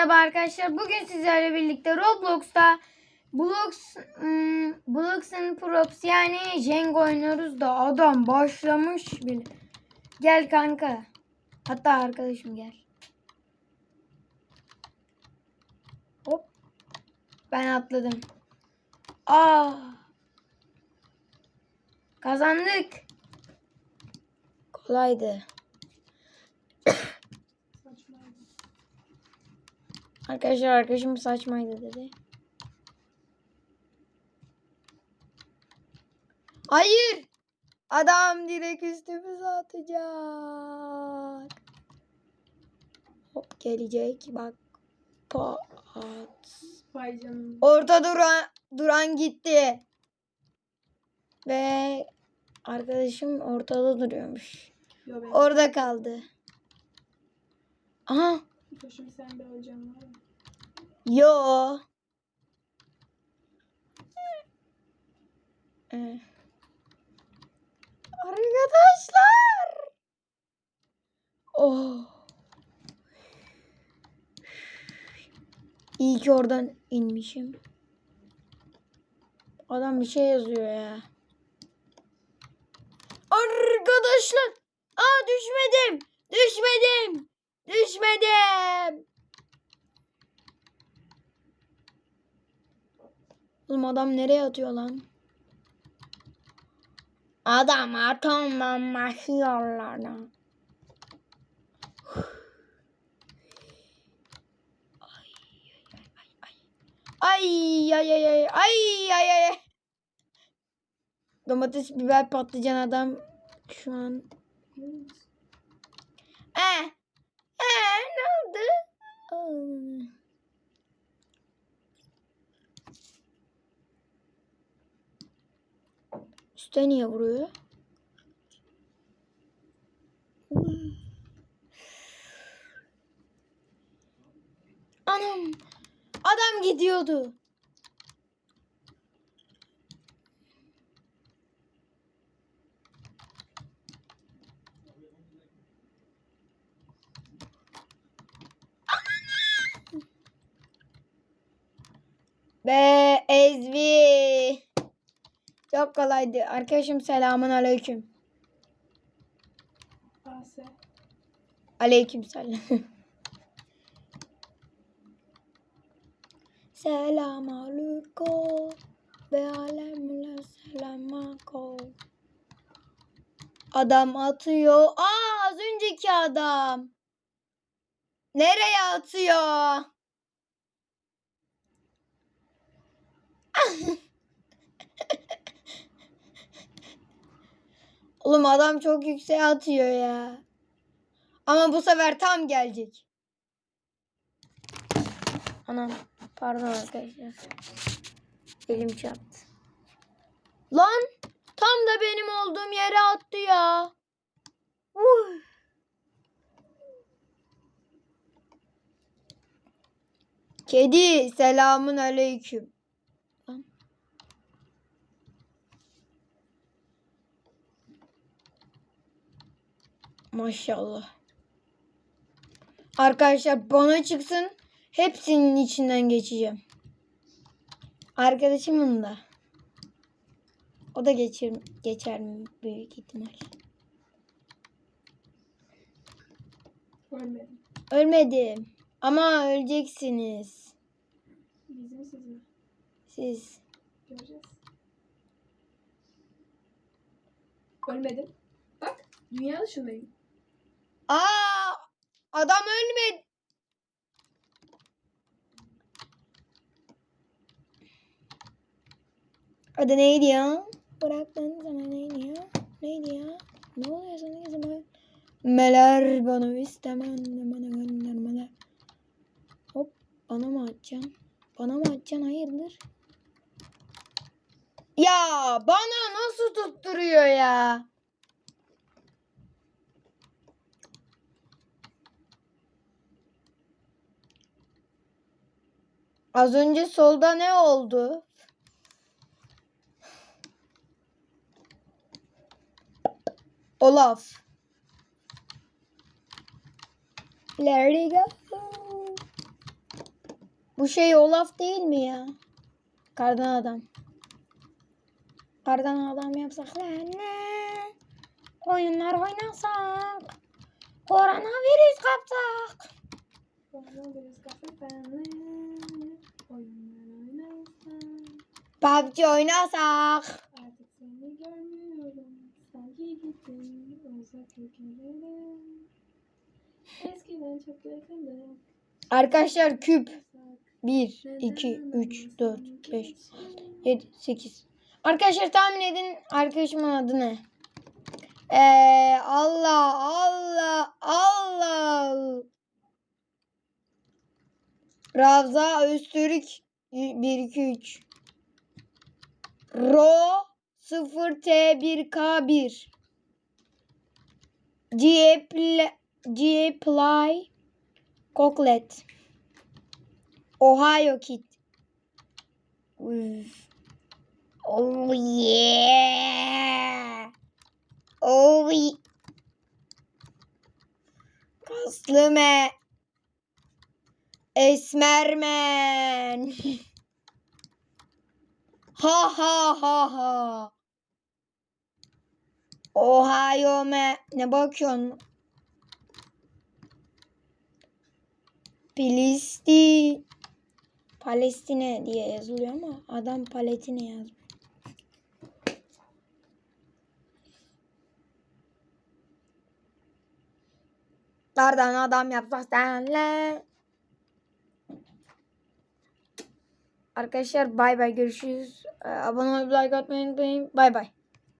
merhaba arkadaşlar. Bugün sizlerle birlikte Roblox'ta Blox, hmm, Blox'ın Props yani Jenga oynuyoruz da adam başlamış bile. Gel kanka. Hatta arkadaşım gel. Hop. Ben atladım. Aa. Kazandık. Kolaydı. Arkadaşlar arkadaşım saçmaydı dedi. Hayır. Adam direkt üstümüze atacak. Hop gelecek bak. Pat. Vay. Orta duran duran gitti. Ve arkadaşım ortada duruyormuş. Yo ben. Orada kaldı. Aha. Şimdi sen bir öleceğim var ya. Yo. Ee, Arkadaşlar. Oh. İyi ki oradan inmişim. Adam bir şey yazıyor ya. Arkadaşlar. Aa düşmedim. Düşmedim. Düşmedim. Oğlum adam nereye atıyor lan? Adam bombası yolladı. Ay ay ay ay ay ay ay ay. Domates, biber, patlıcan adam şu an. Eh. Eh ne oldu? Aa. Üste niye vuruyor? Uy. Anam. Adam gidiyordu. Be Ezbi. Çok kolaydı. Arkadaşım selamun aleyküm. Ase. Aleyküm selam. selam aleyküm. Ve alemle selam aleyküm. Adam atıyor. Aa az önceki adam. Nereye atıyor? Oğlum adam çok yükseğe atıyor ya. Ama bu sefer tam gelecek. Anam pardon arkadaşlar. Elim çarptı. Lan tam da benim olduğum yere attı ya. Uh. Kedi selamun aleyküm. Maşallah. Arkadaşlar bana çıksın. Hepsinin içinden geçeceğim. Arkadaşımın da. O da geçir, geçer mi büyük ihtimal. Ölmedim. Ölmedim. Ama öleceksiniz. Bizim? Siz. Göreceğiz. Ölmedim. Bak. Dünya dışındayım. Aa! Adam ölmedi. Adı neydi ya? Bırak ben sana neydi ya? Neydi ya? Ne oluyor sana kızım? Meler bana istemem bana göndermeler. Hop bana mı atacaksın? Bana mı atacaksın? Hayırdır? Ya bana nasıl tutturuyor ya? Az önce solda ne oldu? Olaf. İt go. Bu şey Olaf değil mi ya? Kardan adam. Kardan adam yapsak ne? Oyunlar oynasak. Koronavirüs kapsak. Biraz kafe PUBG oynasak. Artık seni görmüyorum. Sanki gittin uzak ülkelere. Eskiden çok yakındık. Arkadaşlar küp. Uzak. 1, 2, 3, 4, 5, 7, 8. Arkadaşlar tahmin edin arkadaşımın adı ne? Ee, Allah Allah Allah. Ravza Öztürk 1 2 3. Ro 0 T1K1. G Play Koklet. Ohio Kid. Oh yeah. Oh yeah. Kaslı me. Esmermen. ha ha ha ha. Ohio me. Ne bakıyorsun? Filistin. Palestine diye yazılıyor ama adam paletine yazmış. Nereden adam yapsak senle. Arkadaşlar bay bay görüşürüz. Ee, Abone olup like atmayı unutmayın. Bay bay.